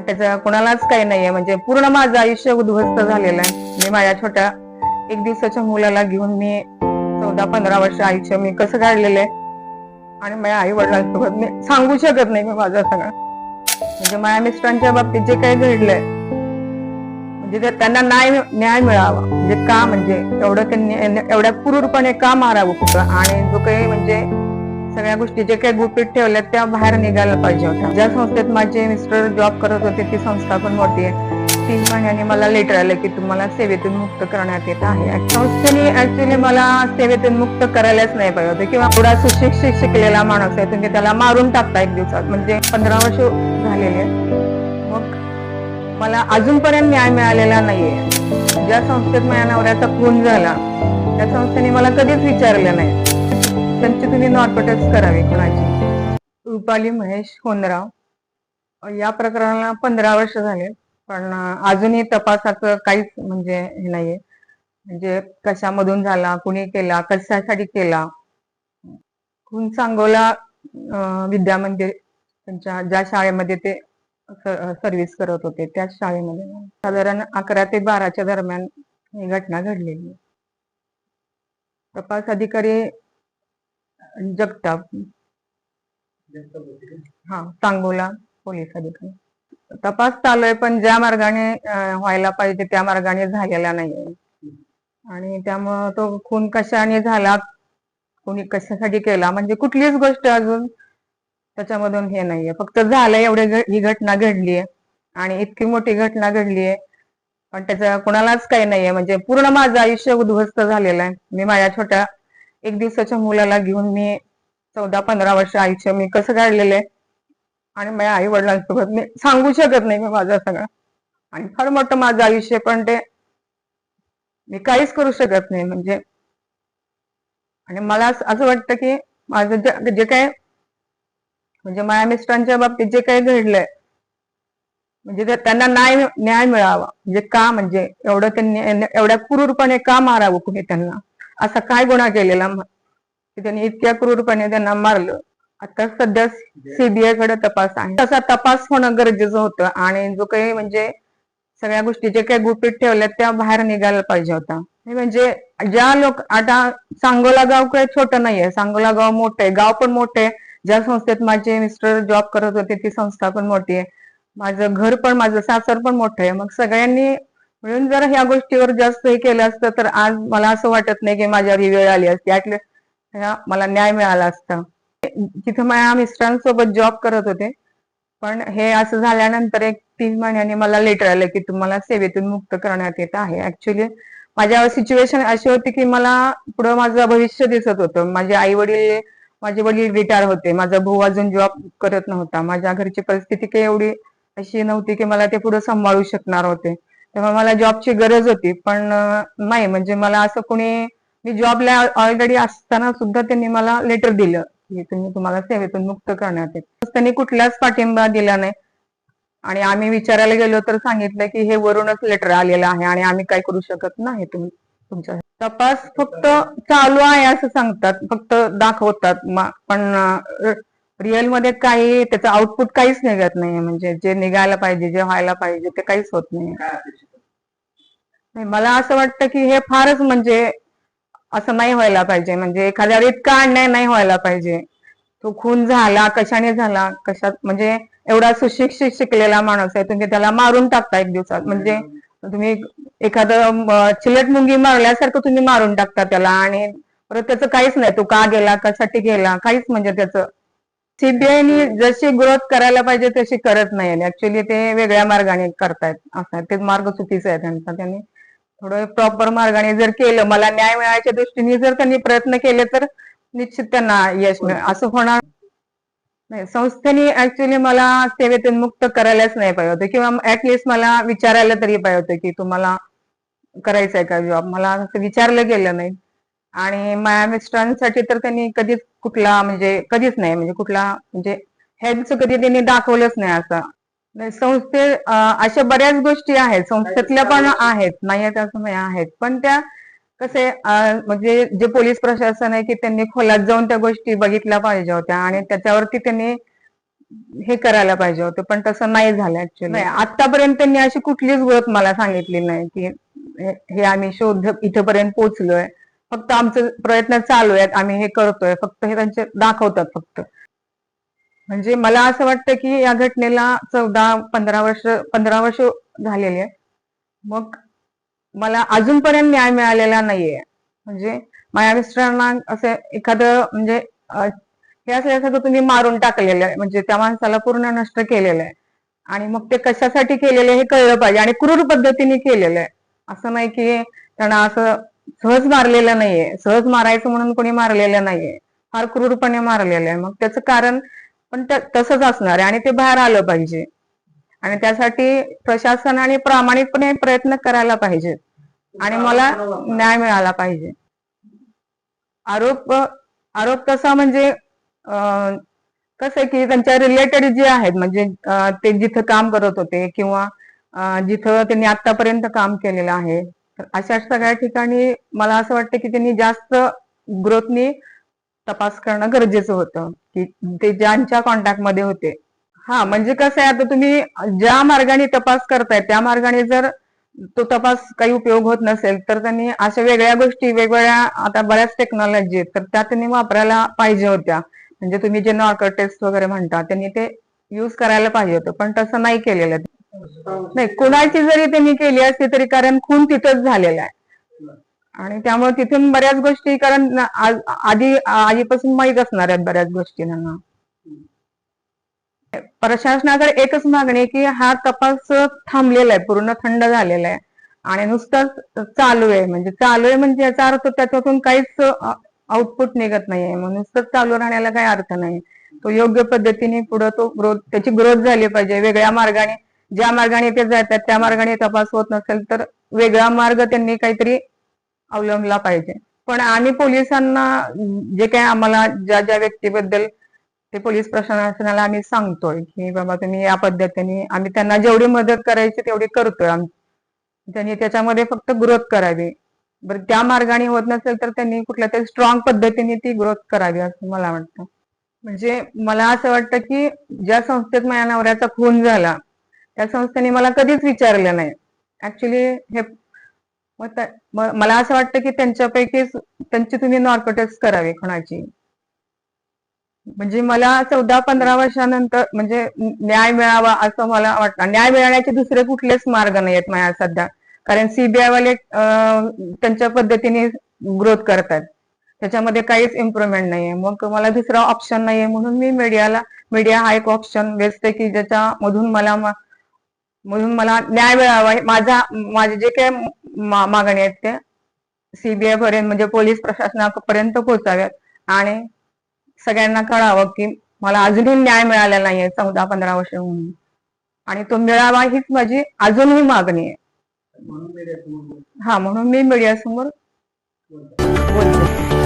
पण त्याचं कोणालाच काही नाहीये. म्हणजे पूर्ण माझं आयुष्य उद्ध्वस्त झालेलं आहे. मी माझ्या छोट्या एक दिवसाच्या मुलाला घेऊन मी चौदा पंधरा वर्ष आयुष्य मी कसं काढलेलं आहे? आणि माझ्या आई वडिलांसोबत मी सांगू शकत नाही मी माझं सगळं. म्हणजे माझ्या मिस्टरांच्या बाबतीत जे काही घडलंय म्हणजे त्यांना न्याय न्याय मिळावा म्हणजे का म्हणजे एवढं त्यांनी एवढ्या क्रूरपणे का मारावं कुठं? आणि जो काही म्हणजे सगळ्या गोष्टी जे काही गुपित ठेवल्या त्या बाहेर निघायला पाहिजे होत्या. ज्या संस्थेत माझे मिस्टर जॉब करत होते ती संस्था पण मोठी आहे. तीन महिन्यांनी मला लेटर आलं की तुम्हाला सेवेतून मुक्त करण्यात येत आहे. संस्थेने ऍक्च्युली मला सेवेतून मुक्त करायलाच नाही पाहिजे होते. किंवा थोडा सुशिक्षित शिकलेला माणूस आहे तुम्ही त्याला मारून टाकता एक दिवसात. म्हणजे पंधरा वर्ष झालेले मग मला अजूनपर्यंत न्याय मिळालेला नाहीये. ज्या संस्थेत माझ्या नवऱ्याचा खून झाला त्या संस्थेने मला कधीच विचारलं नाही. त्यांची तुम्ही नॉर्पटेक्स करावी कुणाची? रुपाली महेश होनराव. या प्रकरणाला पंधरा वर्ष झाले पण अजूनही तपासाचं काहीच म्हणजे हे नाहीये. म्हणजे कशामधून झाला कुणी केला कशासाठी केला? खून सांगोला विद्या मंदिर त्यांच्या ज्या शाळेमध्ये ते सर्व्हिस करत होते त्या शाळेमध्ये. साधारण अकरा ते बाराच्या दरम्यान ही घटना घडलेली आहे. तपास अधिकारी जगताप. हा सांगोला पोलीस अधिकारी. तपास चालू आहे पण ज्या मार्गाने व्हायला पाहिजे त्या मार्गाने झालेला नाहीये. आणि त्यामुळं तो खून कशाने झाला कोणी कशासाठी केला म्हणजे कुठलीच गोष्ट अजून त्याच्यामधून हे नाहीये. फक्त झालंय एवढे ही घटना घडलीये आणि इतकी मोठी घटना घडलीये पण त्याचा कोणालाच काही नाहीये. म्हणजे पूर्ण माझं आयुष्य उद्ध्वस्त झालेलं आहे. मी माझ्या छोट्या एक दिवसाच्या मुलाला घेऊन मी चौदा पंधरा वर्ष आयुष्य मी कसं काढलेलं आहे? आणि माझ्या आई वडिलांसोबत मी सांगू शकत नाही मी माझं सगळं. आणि फार मोठं माझं आयुष्य पण ते मी काहीच करू शकत नाही म्हणजे. आणि मला असं असं वाटतं की माझं जे जे काय म्हणजे माझ्या मिस्टरांच्या बाबतीत जे काही घडलंय म्हणजे त्यांना न्याय न्याय मिळावा. म्हणजे का म्हणजे एवढं त्यांनी एवढ्या क्रूरपणे का मारावं कुणी त्यांना? असा काय गुन्हा केलेला की त्यांनी इतक्या क्रूरपणे त्यांना मारलं. आता सध्या सीबीआयकडे तपास आहे. तसा तपास होणं गरजेचं होतं आणि जो काही म्हणजे सगळ्या गोष्टी जे काही गुपित ठेवल्यात त्या बाहेर निघायला पाहिजे होता. हे म्हणजे ज्या लोक आता सांगोला गाव काही छोटं नाहीये. सांगोला गाव मोठं आहे. गाव पण मोठं आहे. ज्या संस्थेत माझे मिस्टर जॉब करत होते ती संस्था पण मोठी आहे. माझं घर पण माझं सासर पण मोठं आहे. मग सगळ्यांनी म्हणून जर ह्या गोष्टीवर जास्त हे केलं असतं तर आज मला असं वाटत नाही की माझ्यावर ही वेळ आली असती. ऍटलीस्ट मला न्याय मिळाला असता. तिथं माझ्या मिस्टरांसोबत जॉब करत होते. पण हे असं झाल्यानंतर एक तीन महिन्यांनी मला लेटर आलं की तुम्हाला सेवेतून मुक्त करण्यात येत आहे. ऍक्च्युली माझ्या सिच्युएशन अशी होती की मला पुढं माझं भविष्य दिसत होतं. माझे आई वडील माझे वडील रिटायर होते. माझा भाऊ अजून जॉब करत नव्हता. माझ्या घरची परिस्थिती काही एवढी अशी नव्हती की मला ते पुढे सांभाळू शकणार होते. तेव्हा मला जॉबची गरज होती पण नाही म्हणजे मला असं कोणी मी जॉबला ऑलरेडी असताना सुद्धा त्यांनी मला लेटर दिलं की तुम्ही तुम्हाला सेवेतून मुक्त करण्यात त्यांनी कुठलाच पाठिंबा दिला नाही. आणि आम्ही विचारायला गेलो तर सांगितलं की हे वरूनच लेटर आलेलं आहे आणि आम्ही काय करू शकत नाही तुम्ही तुमच्या तपास फक्त चालू आहे असं सांगतात फक्त दाखवतात पण रिअलमध्ये काही त्याचं आउटपुट काहीच निघत नाही म्हणजे जे निघायला पाहिजे जे व्हायला पाहिजे ते काहीच होत नाही नाही, मला असं वाटतं की हे फारच म्हणजे असं नाही व्हायला पाहिजे. म्हणजे एखाद्यावर इतका अन्याय नाही व्हायला पाहिजे. तो खून झाला कशाने झाला कशात म्हणजे एवढा सुशिक्षित शिकलेला माणूस आहे तुम्ही त्याला मारून टाकता एक दिवसात. म्हणजे तुम्ही एखादं चिलट मुंगी मारल्यासारखं तुम्ही मारून टाकता त्याला. आणि परत त्याचं काहीच नाही. तो का गेला कशासाठी गेला काहीच म्हणजे त्याचं सीबीआयनी जशी ग्रोथ करायला पाहिजे तशी करत नाही ऍक्च्युली ते वेगळ्या मार्गाने करतायत. असं. ते मार्ग चुकीचा आहे त्यांचा. त्यांनी थोडं प्रॉपर मार्गाने जर केलं मला न्याय मिळायच्या दृष्टीने जर त्यांनी प्रयत्न केले तर निश्चित त्यांना यश मिळेल असं होणार नाही. संस्थेने ऍक्च्युली मला सेवेतून मुक्त करायलाच नाही पाहिजे होतं. किंवा ऍटलिस्ट मला विचारायला तरी पाहिजे होतं की तुम्हाला करायचा आहे का जॉब मला असं विचारलं गेलं नाही. आणि माझ्या मिस्टरांसाठी तर त्यांनी कधीच कुठला म्हणजे कधीच नाही म्हणजे कुठला म्हणजे हेल्पचं कधी त्यांनी दाखवलंच नाही असं. नाही, संस्थे अशा बऱ्याच गोष्टी आहेत संस्थेतल्या पण आहेत नाही असं नाही आहेत. पण त्या कसे म्हणजे जे पोलीस प्रशासन आहे की त्यांनी खोलात जाऊन त्या गोष्टी बघितल्या पाहिजे होत्या आणि त्याच्यावरती त्यांनी हे करायला पाहिजे होतं पण तसं नाही झालं ऍक्च्युली आतापर्यंत त्यांनी अशी कुठलीच गोष्ट मला सांगितली नाही की हे हे आम्ही शोध इथपर्यंत पोहोचलोय फक्त आमचे प्रयत्न चालू आहेत आम्ही हे करतोय. फक्त हे त्यांचे दाखवतात फक्त. म्हणजे मला असं वाटतं की या घटनेला चौदा पंधरा वर्ष पंधरा वर्ष झालेली आहे मग मला अजूनपर्यंत न्याय मिळालेला नाहीये. म्हणजे माझ्या मिस्टरांना असं एखादं म्हणजे हे असं तुम्ही मारून टाकलेलं आहे. म्हणजे त्या माणसाला पूर्ण नष्ट केलेलं आहे. आणि मग ते कशासाठी केलेलं आहे हे कळलं पाहिजे. आणि क्रूर पद्धतीने केलेलं आहे. असं नाही की त्यांना असं सहज मारलेलं नाहीये. सहज मारायचं म्हणून कोणी मारलेलं नाहीये. फार क्रूरपणे मारलेलं आहे. मग त्याचं कारण पण तसंच असणार आहे आणि ते बाहेर आलं पाहिजे. आणि त्यासाठी प्रशासनाने प्रामाणिकपणे प्रयत्न करायला पाहिजेत. आणि मला न्याय मिळाला पाहिजे. आरोप आरोप तसा म्हणजे कसं आहे की त्यांच्या रिलेटेड जे आहेत म्हणजे ते जिथं काम करत होते किंवा जिथं त्यांनी आतापर्यंत काम केलेलं आहे तर अशा सगळ्या ठिकाणी मला असं वाटतं की त्यांनी जास्त ग्रोथनी तपास करणं गरजेचं होतं की ते ज्यांच्या कॉन्टॅक्टमध्ये होते. हा म्हणजे कसं आहे आता तुम्ही ज्या मार्गाने तपास करताय त्या मार्गाने जर तो तपास काही उपयोग होत नसेल तर त्यांनी अशा वेगळ्या गोष्टी वेगवेगळ्या आता बऱ्याच टेक्नॉलॉजी आहेत तर त्या त्यांनी वापरायला पाहिजे होत्या. म्हणजे तुम्ही जे नॉकर टेस्ट वगैरे म्हणता त्यांनी ते युज करायला पाहिजे होतं पण तसं नाही केलेलं नाही कुणाची जरी त्यांनी केली असती तरी कारण खून तिथंच झालेला आहे. आणि त्यामुळे तिथून बऱ्याच गोष्टी कारण आज- आधी आधीपासून माहीत असणार आहेत बऱ्याच गोष्टी त्यांना प्रशासनाकडे एकच मागणी की हा तपास थांबलेला आहे पूर्ण थंड झालेला आहे. आणि नुसताच चालू आहे म्हणजे चालू आहे म्हणजे याचा अर्थ त्याच्यातून काहीच आउटपुट निघत नाहीये मग नुसतंच चालू राहण्याला काही अर्थ नाही. तो योग्य पद्धतीने पुढे तो ग्रोथ त्याची ग्रोथ झाली पाहिजे वेगळ्या मार्गाने ज्या मार्गाने ते जातात त्या मार्गाने तपास होत नसेल तर वेगळा मार्ग त्यांनी काहीतरी अवलंबला पाहिजे. पण आम्ही पोलिसांना जे काय आम्हाला ज्या ज्या व्यक्तीबद्दल ते पोलीस प्रशासनाला आम्ही सांगतोय की बाबा तुम्ही या पद्धतीने आम्ही त्यांना जेवढी मदत करायची तेवढी करतोय आम्ही त्यांनी त्याच्यामध्ये फक्त ग्रोथ करावी. बरं त्या मार्गाने होत नसेल तर त्यांनी कुठल्या तरी स्ट्रॉंग पद्धतीने ती ग्रोथ करावी असं मला वाटतं. म्हणजे मला असं वाटतं की ज्या संस्थेत माझ्या नवऱ्याचा खून झाला त्या संस्थेने मला कधीच विचारलं नाही. ऍक्च्युली हे मग मला असं वाटतं की त्यांच्यापैकी त्यांची तुम्ही नॉर्कोटेक्स करावी कोणाची. म्हणजे मला चौदा पंधरा वर्षानंतर म्हणजे न्याय मिळावा असं मला वाटतं. न्याय मिळण्याचे दुसरे कुठलेच मार्ग नाही आहेत माझ्या सध्या. कारण सीबीआय वाले त्यांच्या पद्धतीने ग्रोथ करतात. त्याच्यामध्ये काहीच इम्प्रुव्हमेंट नाहीये. मग मला दुसरा ऑप्शन नाहीये म्हणून मी मीडियाला मीडिया हा एक ऑप्शन बेस्ट आहे की ज्याच्यामधून मला म- मधून मला न्याय मिळावा माझा माझे जे काही मागणी आहेत ते सीबीआय पर्यंत म्हणजे पोलीस प्रशासनापर्यंत पोहोचाव्यात. आणि सगळ्यांना कळावं की मला अजूनही न्याय मिळालेला नाहीये चौदा पंधरा वर्ष म्हणून आणि तो मिळावा हीच माझी अजूनही मागणी आहे. हा म्हणून मी मीडियासमोर बोलते